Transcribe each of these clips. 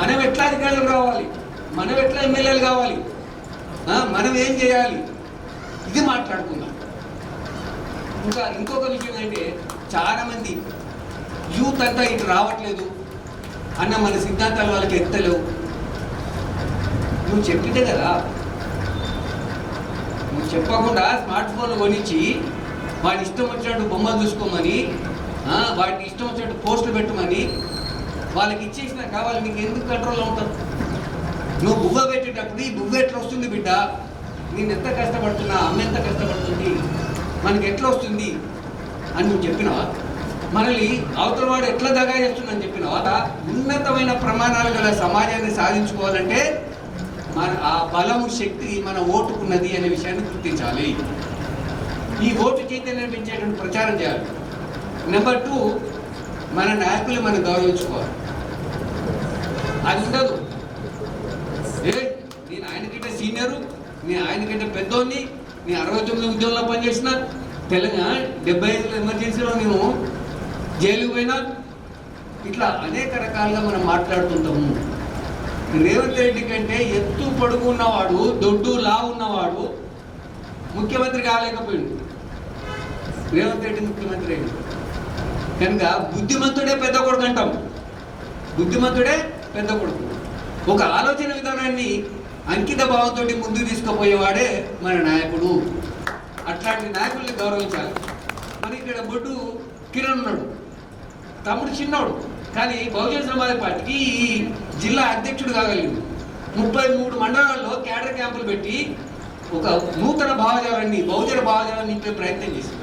మనం ఎట్లా అధికారులు రావాలి? మనం ఎట్లా ఎమ్మెల్యేలు కావాలి? మనం ఏం చేయాలి? ఇది మాట్లాడుకుందాం. ఇంకా ఇంకొక విషయం అంటే చాలామంది యూత్ అంతా ఇటు రావట్లేదు. అన్న మన సిద్ధాంతాలు వాళ్ళకి ఎత్తలేవు. నువ్వు చెప్పిందే కదా? నువ్వు చెప్పకుండా స్మార్ట్ ఫోన్లు కొనిచ్చి వాడి ఇష్టం వచ్చినట్టు బొమ్మలు చూసుకోమని ఆ, వాడికి ఇష్టం వచ్చినట్టు పోస్టులు పెట్టమని వాళ్ళకి ఇచ్చేసిన కావాలి నీకు ఎందుకు కంట్రోల్లో ఉంటుంది నువ్వు బువ్వ పెట్టేటప్పుడు ఈ బువ్వ ఎట్లా వస్తుంది బిడ్డ? నేను ఎంత కష్టపడుతున్నా అమ్మ ఎంత కష్టపడుతుంది మనకి ఎట్లా వస్తుంది అని నువ్వు చెప్పినావా? మనల్ని అవతల వాడు ఎట్లా దగా చేస్తుందని చెప్పినావా? ఉన్నతమైన ప్రమాణాలు గల సమాజాన్ని సాధించుకోవాలంటే మన ఆ బలము శక్తి మన ఓటుకున్నది అనే విషయాన్ని గుర్తించాలి. ఈ ఓటు చైతన్యం పెంచేటువంటి ప్రచారం చేయాలి. నెంబర్ టూ మన నాయకులు మనం గౌరవించుకోవాలి. అది ఉండదు. ఏ నేను ఆయనకంటే సీనియరు నేను ఆయనకంటే పెద్దోడిని నేను అరవై తొమ్మిది ఉద్యోగంలో పనిచేసిన తెలంగాణ డెబ్బై ఐదు ఎమర్జెన్సీలో నేను జైలుకు పోయినా ఇట్లా అనేక రకాలుగా మనం మాట్లాడుతుంటాము రేవంత్ రెడ్డి కంటే ఎత్తు పొడుగు ఉన్నవాడు దొడ్డు లా ఉన్నవాడు ముఖ్యమంత్రి కాలేకపోయింది రేవంత్ రెడ్డి ముఖ్యమంత్రి అయింది కనుక బుద్ధిమంతుడే పెద్ద కొడుకు అంటాం. బుద్ధిమంతుడే పెద్ద కొడుకు. ఒక ఆలోచన విధానాన్ని అంకిత భావంతో ముందుకు తీసుకుపోయేవాడే మన నాయకుడు. అట్లాంటి నాయకుల్ని గౌరవించాలి. మరి ఇక్కడ బొడ్డు కిరణ్ ఉన్నాడు. తమ్ముడు చిన్నోడు. కానీ బహుజన సమాజ పార్టీకి జిల్లా అధ్యక్షుడు కాగలిగింది ముప్పై మూడు మండలాల్లో క్యాడర్ క్యాంపులు పెట్టి ఒక నూతన భావజాలాన్ని బహుజన భావజాలాన్ని నింపే ప్రయత్నం చేసింది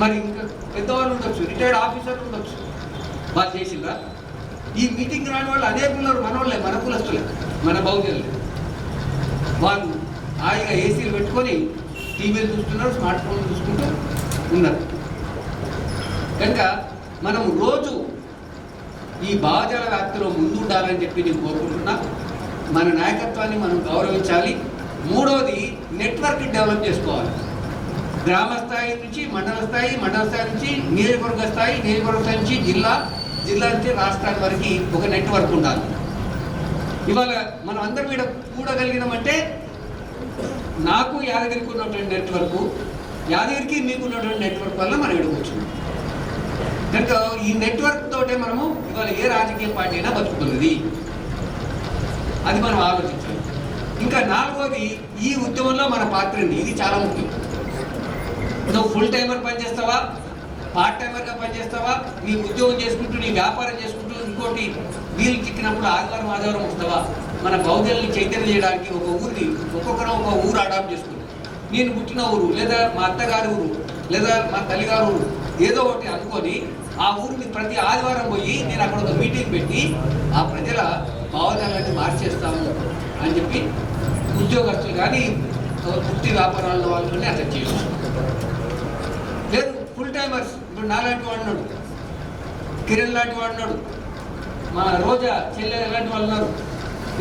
మరి ఇంకా పెద్దవాళ్ళు ఉండొచ్చు రిటైర్డ్ ఆఫీసర్లు ఉండొచ్చు. వాళ్ళు చేసిందా ఈ మీటింగ్ రాని వాళ్ళు అనేక ఉన్నారు మన వాళ్ళే మన కులస్తులే మన బహుజనులే. వాళ్ళు హాయిగా ఏసీలు పెట్టుకొని టీవీలు చూస్తున్నారు స్మార్ట్ ఫోన్ చూసుకుంటూ ఉన్నారు. కనుక మనం రోజు ఈ భావజాల వ్యాప్తిలో ముందుండాలని చెప్పి నేను కోరుకుంటున్నా. మన నాయకత్వాన్ని మనం గౌరవించాలి. మూడవది నెట్వర్క్ డెవలప్ చేసుకోవాలి. గ్రామ స్థాయి నుంచి మండల స్థాయి మండల స్థాయి నుంచి నియోజకవర్గ స్థాయి నియోజకవర్గ స్థాయి నుంచి జిల్లా జిల్లా నుంచి రాష్ట్రాల వరకు ఒక నెట్వర్క్ ఉండాలి. ఇవాళ మనం అందరం ఇక్కడ కూడగలిగినామంటే నాకు యాదగిరికి ఉన్నటువంటి నెట్వర్క్ యాదగిరికి మీకు ఉన్నటువంటి నెట్వర్క్ వల్ల మనం ఇక్కడ కూర్చున్నాం కనుక ఈ నెట్వర్క్ తోటే మనము ఇవాళ ఏ రాజకీయ పార్టీ అయినా బతుకుతున్నది. అది మనం ఆలోచించాలి. ఇంకా నాలుగోది ఈ ఉద్యమంలో మన పాత్ర ఇది చాలా ముఖ్యం. నువ్వు ఫుల్ టైమర్ పనిచేస్తావా పార్ట్ టైమర్గా పనిచేస్తావా నీ ఉద్యోగం చేసుకుంటూ నీ వ్యాపారం చేసుకుంటూ ఇంకోటి వీలు చిక్కినప్పుడు ఆదివారం ఆదివారం వస్తావా? మన బౌద్ధల్ని చైతన్యం చేయడానికి ఒక ఊరిని ఒక్కొక్కరు ఒక ఊరు అడాప్ట్ చేసుకుంటాం నేను పుట్టిన ఊరు లేదా మా అత్తగారి ఊరు లేదా మా తల్లిగారు ఊరు ఏదో ఒకటి అనుకొని ఆ ఊరిని ప్రతి ఆదివారం పోయి నేను అక్కడ ఒక మీటింగ్ పెట్టి ఆ ప్రజల భావజాలాన్ని మార్చేస్తాము అని చెప్పి ఉద్యోగస్తులు కానీ వృత్తి వ్యాపారాల వాళ్ళని అట్లా చేయొచ్చు. లేదు ఫుల్ టైమర్స్ ఇప్పుడు నాలాంటి వాడినాడు కిరణ్ లాంటి వాడినాడు మా రోజా చెల్లె ఇలాంటి వాళ్ళు ఉన్నారు.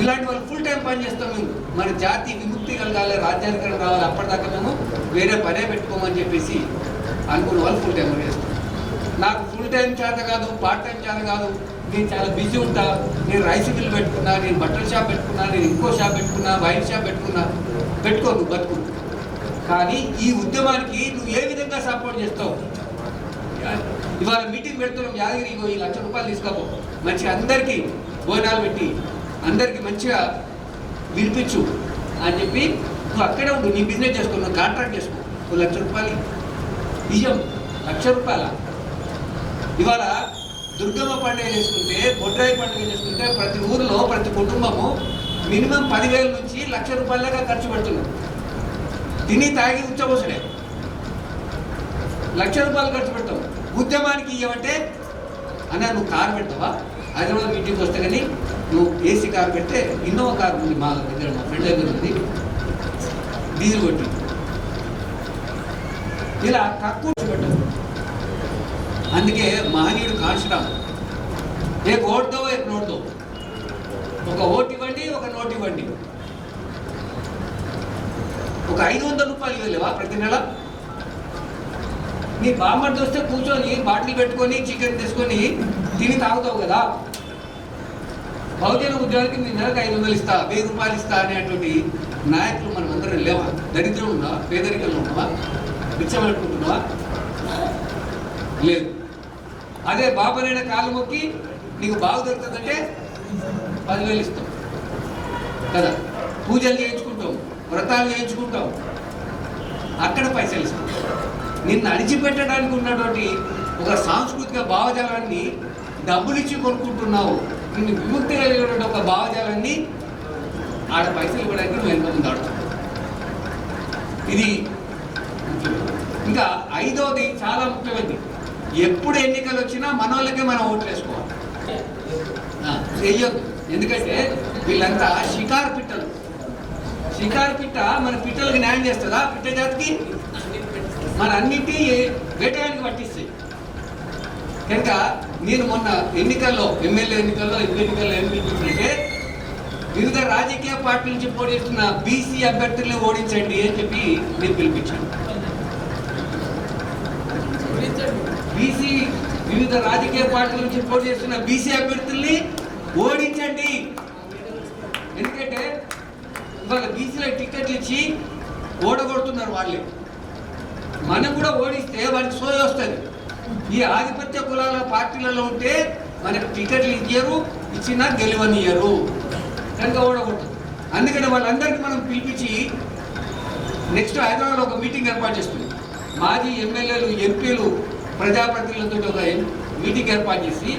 ఇలాంటి వాళ్ళు ఫుల్ టైం పని చేస్తాం మేము. మన జాతి విముక్తి కలగాలి రాజ్యాంగం రావాలి అప్పటిదాకా మేము వేరే పనే పెట్టుకోమని చెప్పేసి అనుకున్న వాళ్ళు ఫుల్ టైం చేస్తాం నాకు ఫుల్ టైం చేత కాదు పార్ట్ టైం చేత కాదు. నేను చాలా బిజీ ఉంటా. నేను రైస్ మిల్ పెట్టుకున్నా నేను బట్టల షాప్ పెట్టుకున్నా నేను ఇంకో షాప్ పెట్టుకున్నా వైన్ షాప్ పెట్టుకున్నా. పెట్టుకో నువ్వు బతుకు. కానీ ఈ ఉద్యమానికి నువ్వు ఏ విధంగా సపోర్ట్ చేస్తావు? ఇవాళ మీటింగ్ పెడుతున్నాం యాదగిరి ఈ లక్ష రూపాయలు తీసుకోపో. మంచిగా అందరికీ భోజనాలు పెట్టి అందరికీ మంచిగా వినిపించు అని చెప్పి నువ్వు అక్కడే ఉండు నీ బిజినెస్ చేసుకో నువ్వు కాంట్రాక్ట్ చేసుకో. నువ్వు లక్ష రూపాయలు. ఇయ్యం లక్ష రూపాయల? ఇవాళ దుర్గమ్మ పండుగ చేసుకుంటే బొడ్రాయి పండుగ చేసుకుంటే ప్రతి ఊరిలో ప్రతి కుటుంబము మినిమం పదివేల నుంచి లక్ష రూపాయల దాకా ఖర్చు పెడుతున్నారు తిని తాగి ఉచ్చబోసడే. లక్ష రూపాయలు ఖర్చు పెడతాం. ఉద్యమానికి ఇవ్వమంటే అన్న నువ్వు కారు పెడతావా? హైదరాబాద్ మీటింగ్ వస్తే కానీ నువ్వు ఏసీ కారు పెడితే ఇన్నోవా కారు ఉంది మా దగ్గర మా ఫ్రెండ్ దగ్గర ఉంది. డీజిల్ కొట్టి. ఇలా తక్కువ అందుకే మహనీయుడు కాంశరామ్ ఏ ఓటుతో ఏ నోటుతో? ఒక ఓటు ఇవ్వండి ఒక నోటు ఇవ్వండి. ఒక ఐదు వందల రూపాయలు ఇవ్వలేవా ప్రతి నెల? నీ బామ్మడి వస్తే కూర్చొని బాటిల్ పెట్టుకొని చికెన్ తీసుకొని తిని తాగుతావు కదా? బహుజన ఉద్యోగానికి నేను నెలకు ఐదు వందలు ఇస్తా వెయ్యి రూపాయలు ఇస్తా అనేటువంటి నాయకులు మనం అందరం లేవా? దరిద్రం ఉందా? పేదరికంలో ఉన్నావా? పిచ్చం లేదు. అదే బాబునైన కాలు మొక్కి నీకు బాగు దొరుకుతుందంటే పదివేలు ఇస్తాం. కదా? పూజలు చేయించుకుంటాం వ్రతాలు చేయించుకుంటాం. అక్కడ పైసలు ఇస్తాం. నిన్ను అణిచిపెట్టడానికి ఉన్నటువంటి ఒక సాంస్కృతిక భావజాలాన్ని డబ్బులు ఇచ్చి కొనుక్కుంటున్నావు. నిన్ను విముక్తి కలిగినటువంటి ఒక భావజాలాన్ని ఆడ పైసలు ఇవ్వడానికి నువ్వు ఎంత ముందు ఇది ఇంకా ఐదవది చాలా ముఖ్యమైనది. ఎప్పుడు ఎన్నికలు వచ్చినా మనోళ్ళకే మనం ఓట్లు వేసుకోవాలి. చెయ్యొద్దు. ఎందుకంటే వీళ్ళంతా షికారు పిట్టలు. షికారు పిట్ట మన పిట్టలకు న్యాయం చేస్తుందా? పిట్ట జాతికి? మన అన్నింటి వేటగానికి పట్టిస్తాయి. కనుక నేను మొన్న ఎన్నికల్లో ఎమ్మెల్యే ఎన్నికల్లో ఎంపీ ఎన్నికల్లో ఏం వివిధ రాజకీయ పార్టీల నుంచి పోటీ చేస్తున్న బీసీ అభ్యర్థుల్ని ఓడించండి అని చెప్పి నేను పిలిపించాను. బీసీ వివిధ రాజకీయ పార్టీల నుంచి పోటీ చేస్తున్న బీసీ అభ్యర్థుల్ని ఓడించండి. ఎందుకంటే ఇవాళ బీసీలకు టికెట్లు ఇచ్చి ఓడగొడుతున్నారు వాళ్ళే. మనం కూడా ఓడిస్తే వాళ్ళకి సోయ వస్తుంది. ఈ ఆధిపత్య కులాల పార్టీలలో ఉంటే మనకు టికెట్లు ఇచ్చారు ఇచ్చినా గెలవనియరు కనుక ఓడగొట్టు. అందుకని వాళ్ళందరికీ మనం పిలిపించి నెక్స్ట్ హైదరాబాద్ ఒక మీటింగ్ ఏర్పాటు చేస్తుంది మాజీ ఎమ్మెల్యేలు ఎంపీలు ప్రజాప్రతినిధులతో ఒక మీటింగ్ ఏర్పాటు చేసి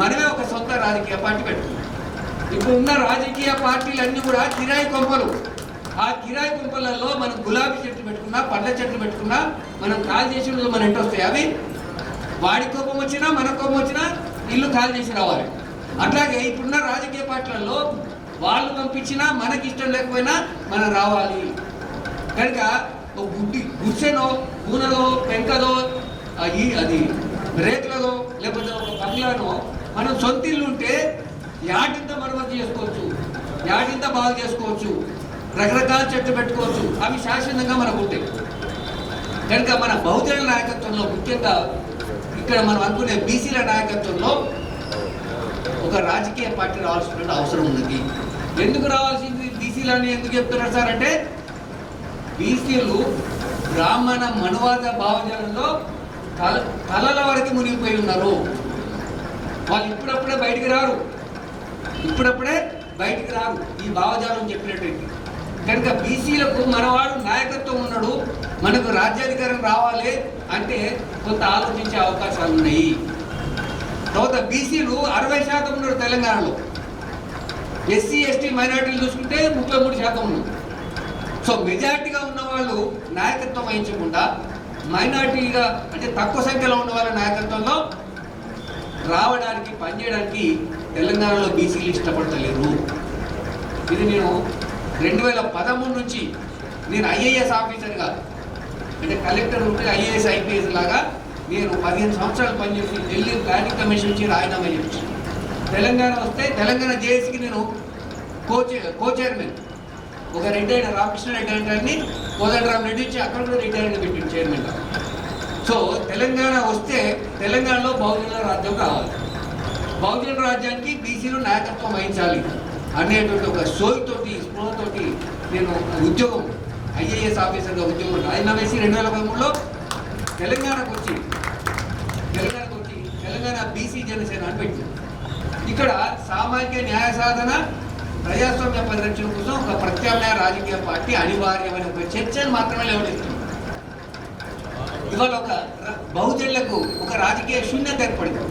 మనమే ఒక సొంత రాజకీయ పార్టీ పెట్టుకున్నాం. ఇప్పుడు ఉన్న రాజకీయ పార్టీలన్నీ కూడా కిరాయి కొంపలు. ఆ కిరాయి కొంపలలో మనం గులాబీ చెట్లు పెట్టుకున్నా పండ్ల చెట్లు పెట్టుకున్నా మనం కాల్ చేసిన మన ఇంటి వస్తాయి? అవి వాడి కోపం వచ్చినా మన కోపం వచ్చినా ఇల్లు కాల్ చేసి రావాలి. అట్లాగే ఇప్పుడున్న రాజకీయ పార్టీలలో వాళ్ళు పంపించినా మనకి ఇష్టం లేకపోయినా మనం రావాలి. కనుక ఒక గుడ్డి గుడిసెనో నూనెలో పెంకదో ఆ అది రేకులదో లేకపోతే ఒక బంగ్లానో మనం సొంత ఇల్లు ఉంటే యాటింత మరమ్మతు చేసుకోవచ్చు యాటింత బాగు చేసుకోవచ్చు రకరకాల చెట్లు పెట్టుకోవచ్చు అవి శాశ్వతంగా మనకు ఉంటాయి. కనుక మన బహుజన నాయకత్వంలో ముఖ్యంగా ఇక్కడ మనం అనుకునే బీసీల నాయకత్వంలో ఒక రాజకీయ పార్టీ రావాల్సినటువంటి అవసరం ఉన్నది. ఎందుకు రావాల్సింది బీసీలని ఎందుకు చెప్తున్నారు సార్ అంటే బీసీలు బ్రాహ్మణ మనువాద భావజనంలో తల తలల వరకు మునిగిపోయి ఉన్నారు. వాళ్ళు ఇప్పుడప్పుడే బయటికి రారు. ఇప్పుడప్పుడే బయటికి రారు. ఈ భావజాలం చెప్పినట్టు కనుక బీసీలకు మనవాడు నాయకత్వం ఉన్నాడు మనకు రాజ్యాధికారం రావాలి అంటే కొంత ఆలోచించే అవకాశాలు ఉన్నాయి. తర్వాత బీసీలు అరవై శాతం ఉన్నారు తెలంగాణలో. ఎస్సీ ఎస్టీ మైనార్టీలు చూసుకుంటే ముప్పై మూడు శాతం ఉన్నారు. సో మెజారిటీగా ఉన్న వాళ్ళు నాయకత్వం వహించకుండా మైనార్టీగా అంటే తక్కువ సంఖ్యలో ఉన్న వాళ్ళ నాయకత్వంలో రావడానికి పనిచేయడానికి తెలంగాణలో బీసీలు ఇష్టపడతలేరు. ఇది నేను రెండు వేల పదమూడు నుంచి నేను ఐఏఎస్ ఆఫీసర్గా అంటే కలెక్టర్ ఉంటే ఐఏఎస్ ఐపీఎస్ లాగా నేను పదిహేను సంవత్సరాలు పనిచేసి ఢిల్లీ ప్లానింగ్ కమిషన్ నుంచి రాజీనామా చేయించాను తెలంగాణ వస్తే తెలంగాణ జేఏసీకి నేను కో కో చైర్మన్. ఒక రిటైర్డ్ రామకృష్ణ రెడ్డి గారిని కోదండరామ్ రెడ్డి ఇచ్చి అక్కడ కూడా రిటైర్డ్ పెట్టింది చైర్మన్ సో తెలంగాణ వస్తే తెలంగాణలో బహుజన రాజ్యం కావాలి. బహుజన రాజ్యానికి బీసీలు నాయకత్వం వహించాలి. అనేటువంటి ఒక సోయితోటి స్పృహతోటి నేను ఉద్యోగం ఐఏఎస్ ఆఫీసర్గా ఉద్యోగం రాజీనామా వేసి రెండు వేల పదమూడులో తెలంగాణకు వచ్చి తెలంగాణకు వచ్చి తెలంగాణ బీసీ జనసేన అని పెట్టింది. ఇక్కడ సామాజిక న్యాయ సాధన ప్రజాస్వామ్య పరిరక్షణ కోసం ఒక ప్రత్యామ్నాయ రాజకీయ పార్టీ అనివార్యమైన ఒక చర్చను మాత్రమే లేవనెత్తుంది. ఇవాళ ఒక బహుజనులకు ఒక రాజకీయ శూన్యత ఏర్పడింది.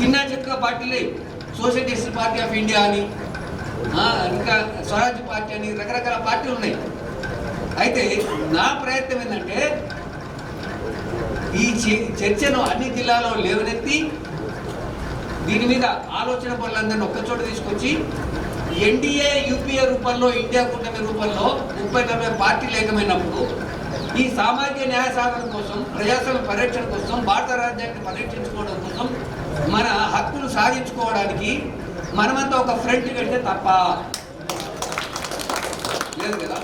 చిన్న చిన్న పార్టీలే సోషలిస్ట్ పార్టీ ఆఫ్ ఇండియా అని ఇంకా స్వరాజ్య పార్టీ అని రకరకాల పార్టీలు ఉన్నాయి. అయితే నా ప్రయత్నం ఏంటంటే ఈ చర్చను అన్ని జిల్లాలో లేవనెత్తి దీని మీద ఆలోచన పనులందరినీ ఒక్కచోట తీసుకొచ్చి ఎన్డీఏ యూపీఏ రూపంలో ఇండియా కూటమి రూపంలో ముప్పై నలభై పార్టీలు ఏకమైనప్పుడు ఈ సామాజిక న్యాయ సాధన కోసం ప్రజాస్వామ్య పరిరక్షణ కోసం భారత రాజ్యాన్ని పరిరక్షించుకోవడం కోసం మన హక్కులు సాధించుకోవడానికి మనమంతా ఒక ఫ్రంట్ కడితే తప్ప లేదు కదా?